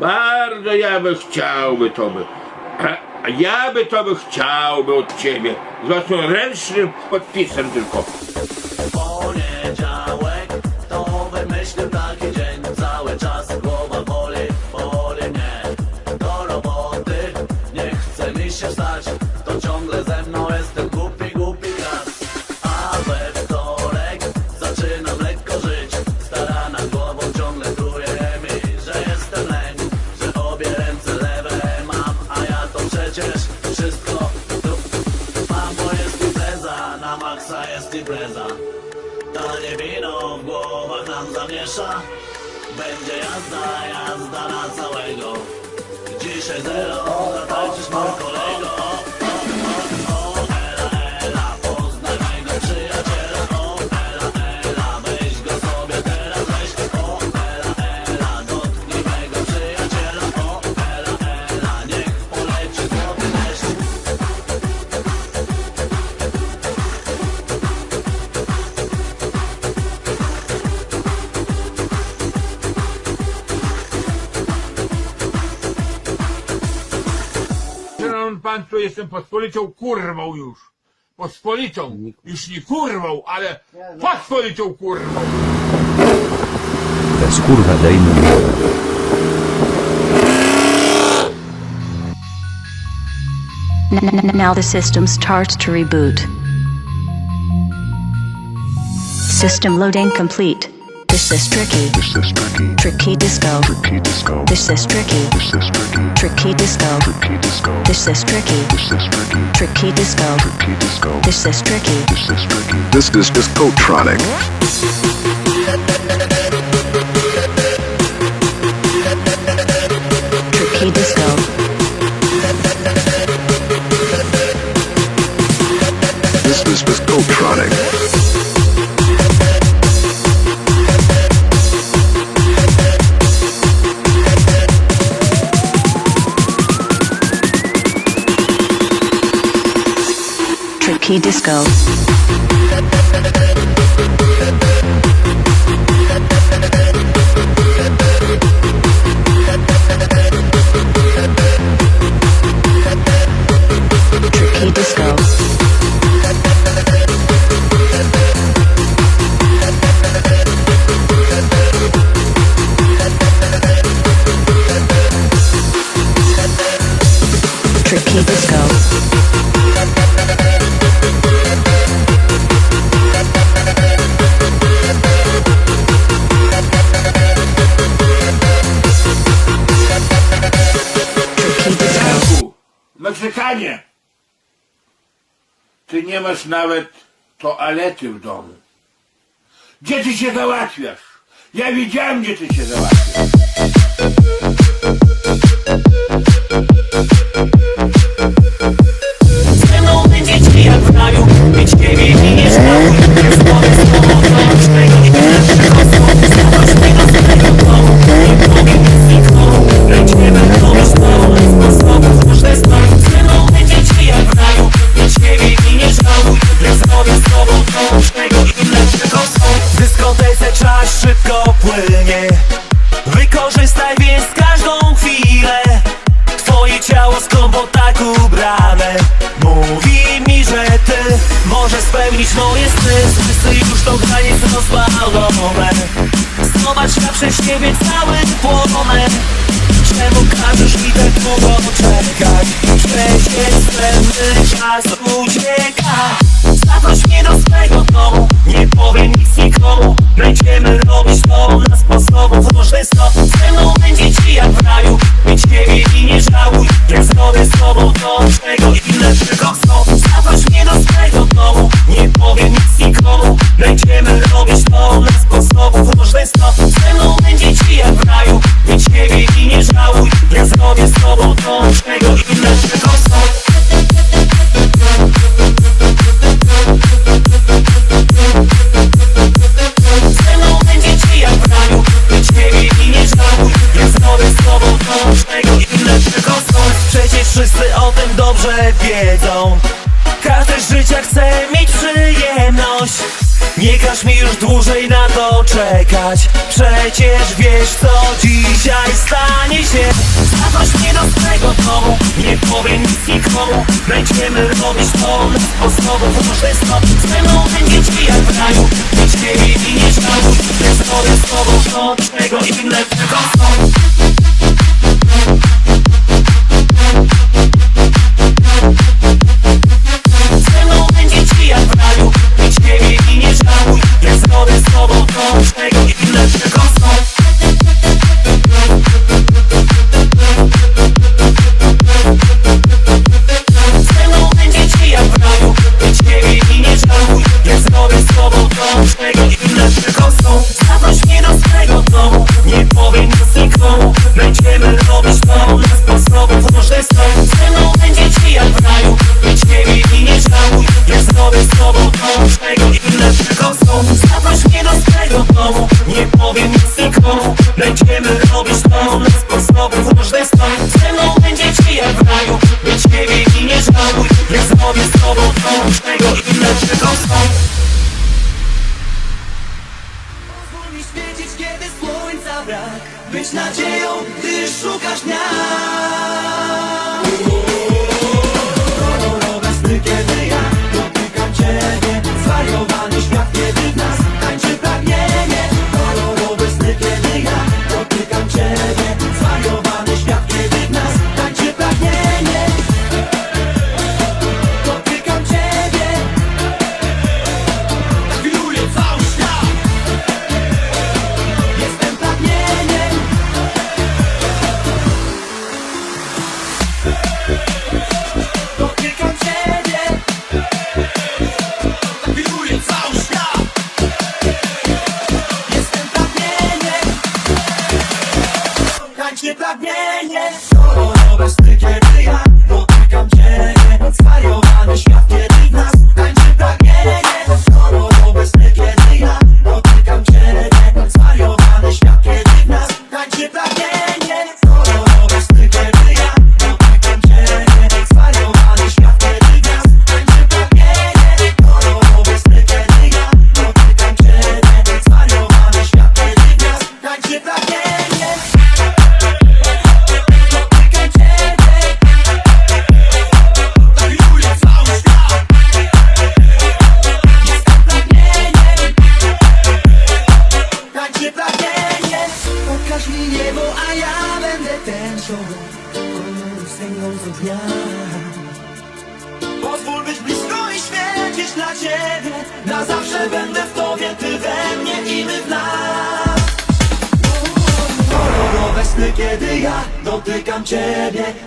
Bardzo ja by to by. A- Ja by to by chciałby od ciebie. Z własnym ręcznym podpisem tylko. Poniedziałek to wymyślił taki dzień Cały czas impreza. Tanie wino w głowach nam zamiesza. Będzie jazda, jazda na całego. Dzisiaj zero, zatańczysz mój kolego Tu jestem pospolitą kurwą już. Pospolitą. Już nie kurwą, ale pospolitą kurwą. Bez kurwa daj mu Now the system starts to reboot. System loading complete. This is tricky. This is tricky, Tricky disco. tricky disco. This is tricky. This is tricky, Tricky disco. tricky disco. This is tricky. This is tricky, Tricky disco. tricky disco. This is tricky. This is tricky. This is Discotronic. Tricky disco. This is Discotronic. Tricky disco. Ty nie masz nawet toalety w domu. Gdzie ty się załatwiasz? Ja widziałem, gdzie ty się załatwiasz. Długo czekać? Przecież pewny czas ucieka Zaproś mnie do swego domu Nie powiem nic nikomu Będziemy robić to na sposobów różny stop Ze mną wygrać Przecież wiesz co dzisiaj stanie się. Zaważ mnie do swego domu Nie powiem nic nikomu. Będziemy robić to Osobą może stop Ze mną będziecie jak w raju Nic nie widzi, nie śmiał Ze sobą z tobą to Czego innego są.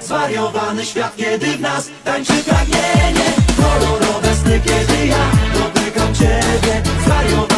Zwariowany świat, kiedy w nas tańczy pragnienie. Kolorowe sny, kiedy ja dotykam Ciebie. Zwariowany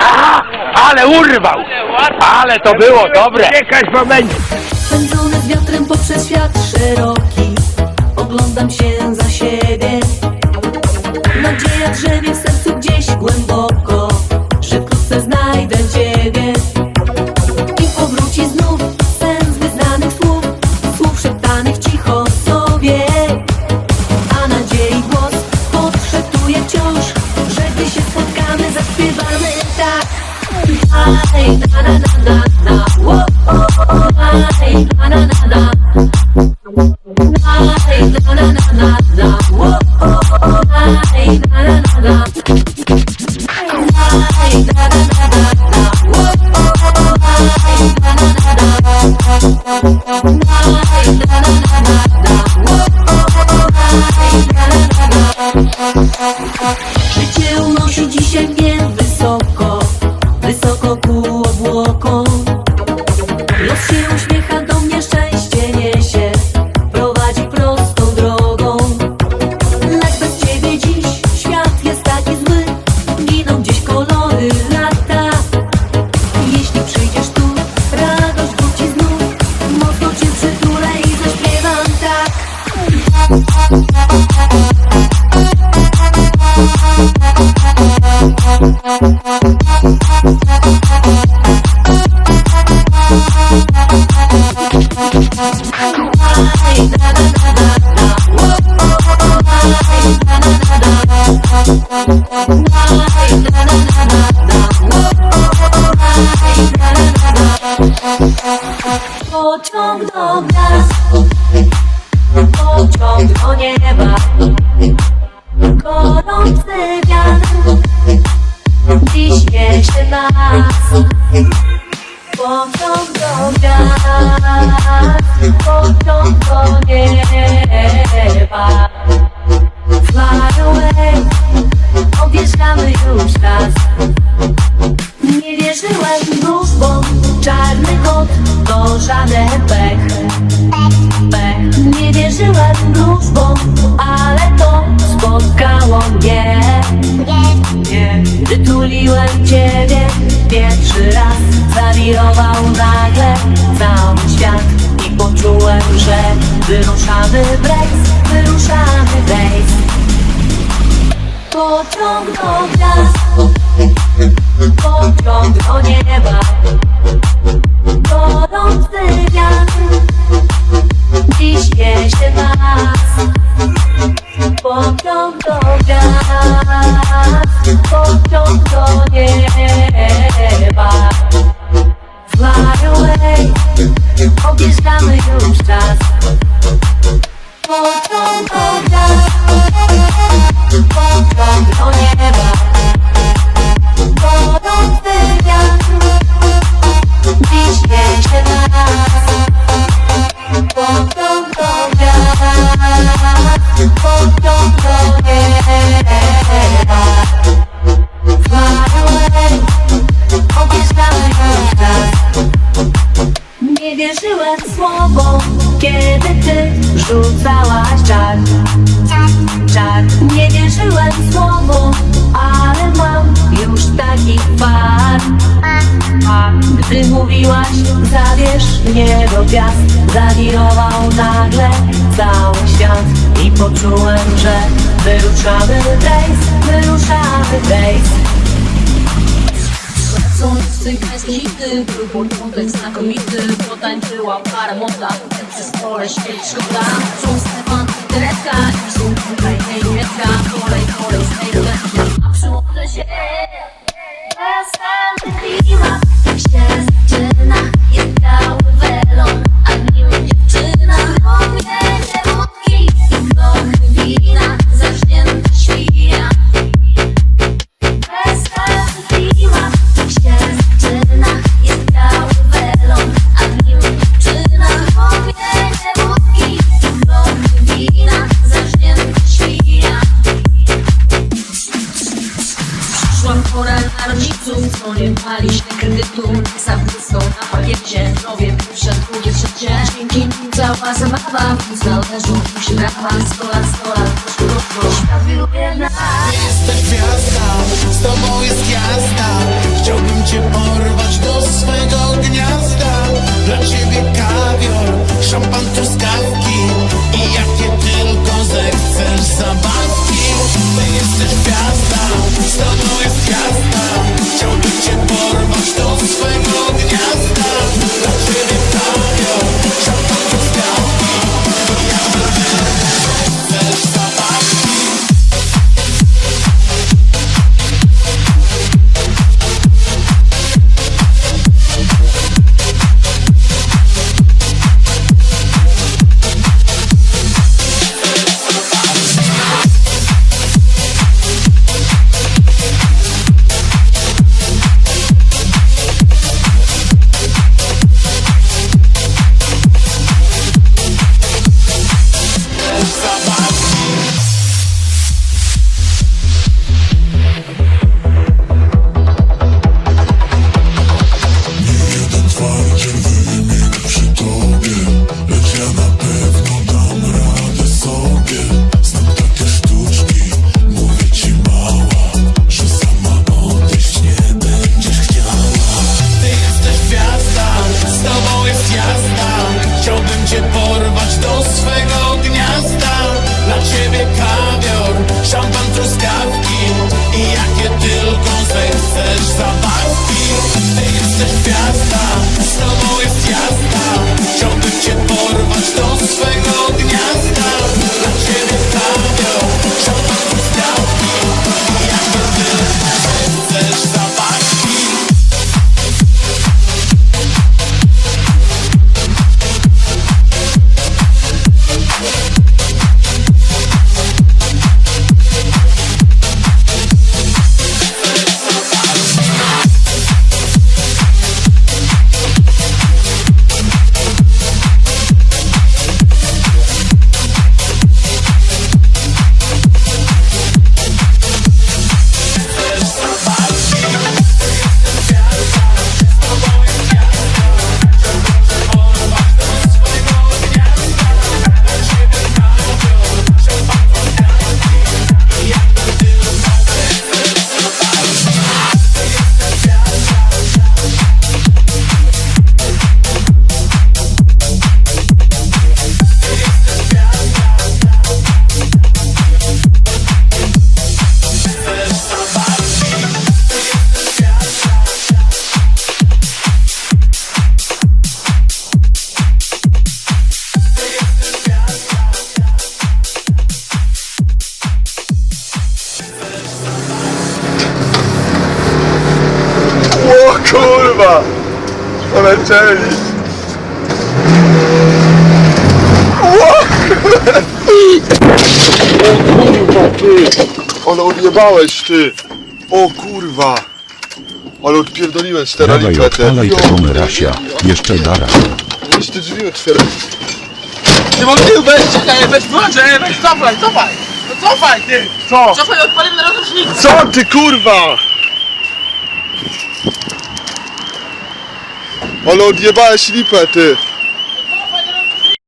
A, ale urwał! Ale to było dobre! Czekać moment! Pędzony z wiatrem poprzez świat szeroki Oglądam się za siebie Nadzieja drzemie w sercu gdzieś głęboko Aj, na na na na na Pociąg do gwiazd, pociąg do nieba, gorący wiatr dziś niesie nas. Fly away, odjeżdżamy już raz. Nie wierzyłem wróżbom, czarny kot to żaden pech. Pech. Nie wierzyłem wróżbom, ale to spotkało mnie. Nie. Gdy tuliłem ciebie pierwszy raz Zawirował nagle cały świat I poczułem, że wyruszamy w rejs Wyruszamy w rejs Pociąg do gwiazd. Pociąg do nieba. Gorący wiatr. Dziś niesie nas Pociąg do gwiazd, pociąg do nieba. Fly away, objeżdżamy już czas. Rzucałaś czar. Czar. Nie wierzyłem słowom, ale mam już taki far. A gdy mówiłaś, zabierz mnie do gwiazd Zawirował nagle cały świat I poczułem, że wyruszamy rejs Wyruszamy rejs Sący gwiazdnity, był potek znakomity Potańczyła para młoda, przez pole świeć szkoda. Są Stefan, Tereska i są tutaj niemiecka Kolej, kolej, z tej rulety, a przyłączę się nim cała zabawa, w zależą się brawa Sto lat, sto lat, troszkę doszło, świat wiruje nas. Gwiazda, z tobą jest Chciałbym cię porwać do swego gniazda. Dla ciebie kawior, szampan, Polecieli! O kurwa ty! Ale odjebałeś ty! O kurwa! Ale odpierdoliłem Dawaj steralikę odpalaj tego Rasia. Jeszcze dara. Weź te drzwi otwieraj. Nie mogę ty weź, czekaj, weź włączę, weź cofaj, cofaj! No cofaj ty! Co? Cofaj, odpalimy na rozruszniku! Co ty kurwa? Ale odjebałeś lipę ty!